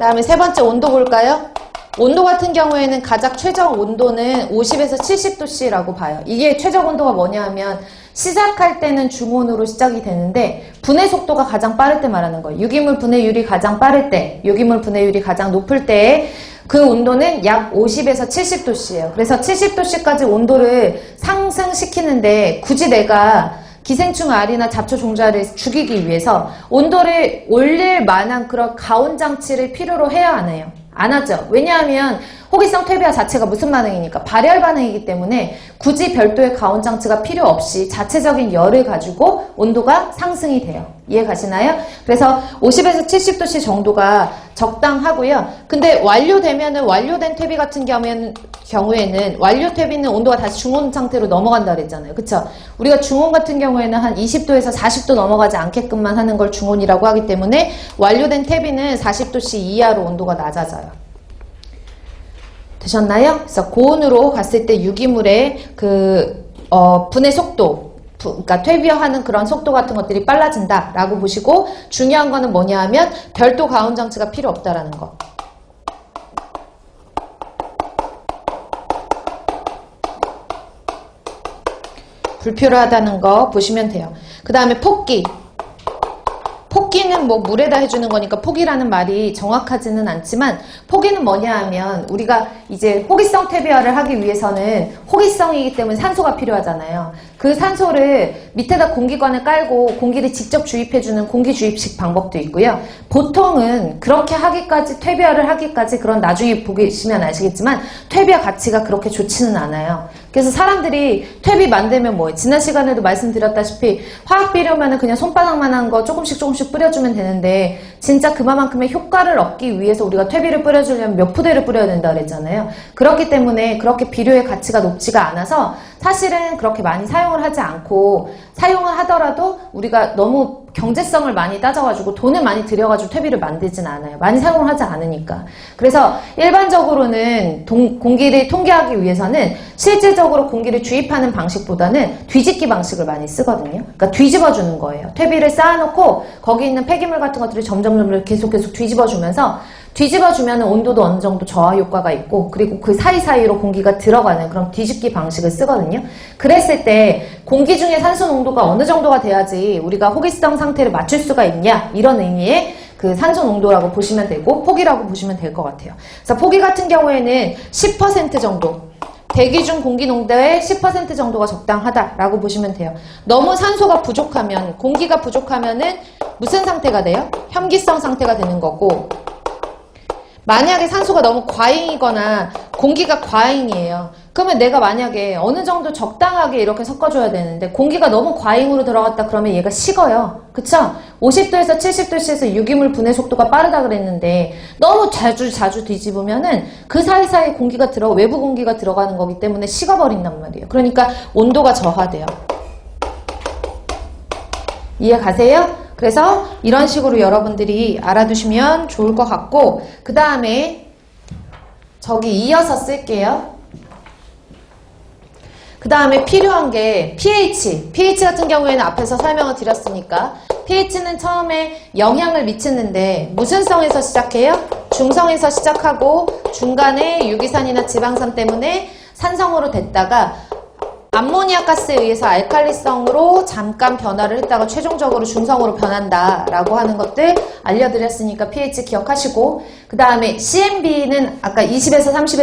다음에 세 번째 온도 볼까요? 온도 같은 경우에는 가장 최적 온도는 50에서 70도씨라고 봐요. 이게 최적 온도가 뭐냐 하면 시작할 때는 중온으로 시작이 되는데 분해 속도가 가장 빠를 때 말하는 거예요. 유기물 분해율이 가장 빠를 때, 유기물 분해율이 가장 높을 때에 그 온도는 약 50에서 70도씨예요. 그래서 70도씨까지 온도를 상승시키는데 굳이 내가 기생충 알이나 잡초 종자를 죽이기 위해서 온도를 올릴 만한 그런 가온 장치를 필요로 해야 하나요? 안 하죠. 왜냐하면 호기성 퇴비화 자체가 무슨 반응이니까 발열 반응이기 때문에 굳이 별도의 가온 장치가 필요 없이 자체적인 열을 가지고 온도가 상승이 돼요. 이해 가시나요? 그래서 50에서 70도씨 정도가 적당하고요. 근데 완료되면은 완료된 퇴비 같은 경우에는 경우에는 완료 퇴비는 온도가 다시 중온 상태로 넘어간다 그랬잖아요. 그쵸? 우리가 중온 같은 경우에는 한 20도에서 40도 넘어가지 않게끔만 하는 걸 중온이라고 하기 때문에 완료된 퇴비는 40도씨 이하로 온도가 낮아져요. 되셨나요? 그래서 고온으로 갔을 때 유기물의 그 어, 분해 속도, 부- 그러니까 퇴비화하는 그런 속도 같은 것들이 빨라진다라고 보시고 중요한 거는 뭐냐 하면 별도 가온 장치가 필요 없다라는 거. 불필요하다는 거 보시면 돼요. 그 다음에 폭기. 폭기는 뭐 물에다 해주는 거니까 폭이라는 말이 정확하지는 않지만 폭기는 뭐냐 하면 우리가 이제 호기성 퇴비화를 하기 위해서는 호기성이기 때문에 산소가 필요하잖아요. 그 산소를 밑에다 공기관을 깔고 공기를 직접 주입해주는 공기 주입식 방법도 있고요. 보통은 그렇게 하기까지 퇴비화를 하기까지 그런 나중에 보시면 아시겠지만 퇴비화 가치가 그렇게 좋지는 않아요. 그래서 사람들이 퇴비 만들면 뭐예요? 지난 시간에도 말씀드렸다시피 화학 비료면은 그냥 손바닥만한 거 조금씩 조금씩 뿌려주면 되는데 진짜 그만큼의 효과를 얻기 위해서 우리가 퇴비를 뿌려주려면 몇 푸대를 뿌려야 된다 그랬잖아요. 그렇기 때문에 그렇게 비료의 가치가 높지가 않아서 사실은 그렇게 많이 사용을 하지 않고 사용을 하더라도 우리가 너무 경제성을 많이 따져가지고 돈을 많이 들여가지고 퇴비를 만들진 않아요. 많이 사용을 하지 않으니까. 그래서 일반적으로는 동- 공기를 통계하기 위해서는 실질적으로 공기를 주입하는 방식보다는 뒤집기 방식을 많이 쓰거든요. 그러니까 뒤집어주는 거예요. 퇴비를 쌓아놓고 거기 있는 폐기물 같은 것들을 점점 점점 계속 계속 뒤집어주면서 뒤집어주면 온도도 어느 정도 저하 효과가 있고 그리고 그 사이사이로 공기가 들어가는 그런 뒤집기 방식을 쓰거든요. 그랬을 때 공기 중에 산소 농도가 어느 정도가 돼야지 우리가 호기성 상태를 맞출 수가 있냐 이런 의미의 그 산소 농도라고 보시면 되고 폭이라고 보시면 될 것 같아요. 그래서 폭이 같은 경우에는 10% 정도 대기 중 공기 농도의 10% 정도가 적당하다라고 보시면 돼요. 너무 산소가 부족하면 공기가 부족하면은 무슨 상태가 돼요? 현기성 상태가 되는 거고 만약에 산소가 너무 과잉이거나 공기가 과잉이에요. 그러면 내가 만약에 어느 정도 적당하게 이렇게 섞어줘야 되는데 공기가 너무 과잉으로 들어갔다 그러면 얘가 식어요. 그쵸? 50도에서 70도씨에서 유기물 분해 속도가 빠르다 그랬는데 너무 자주 자주 뒤집으면은 그 사이사이 공기가 들어 외부 공기가 들어가는 거기 때문에 식어버린단 말이에요. 그러니까 온도가 저하돼요. 이해 가세요? 그래서 이런 식으로 여러분들이 알아두시면 좋을 것 같고 그 다음에 저기 이어서 쓸게요. 그 다음에 필요한 게 pH. pH 같은 경우에는 앞에서 설명을 드렸으니까 pH는 처음에 영향을 미치는데 무슨 성에서 시작해요? 중성에서 시작하고 중간에 유기산이나 지방산 때문에 산성으로 됐다가 암모니아 가스에 의해서 알칼리성으로 잠깐 변화를 했다가 최종적으로 중성으로 변한다라고 하는 것들 알려드렸으니까 pH 기억하시고 그 다음에 CMB는 아까 20에서 30에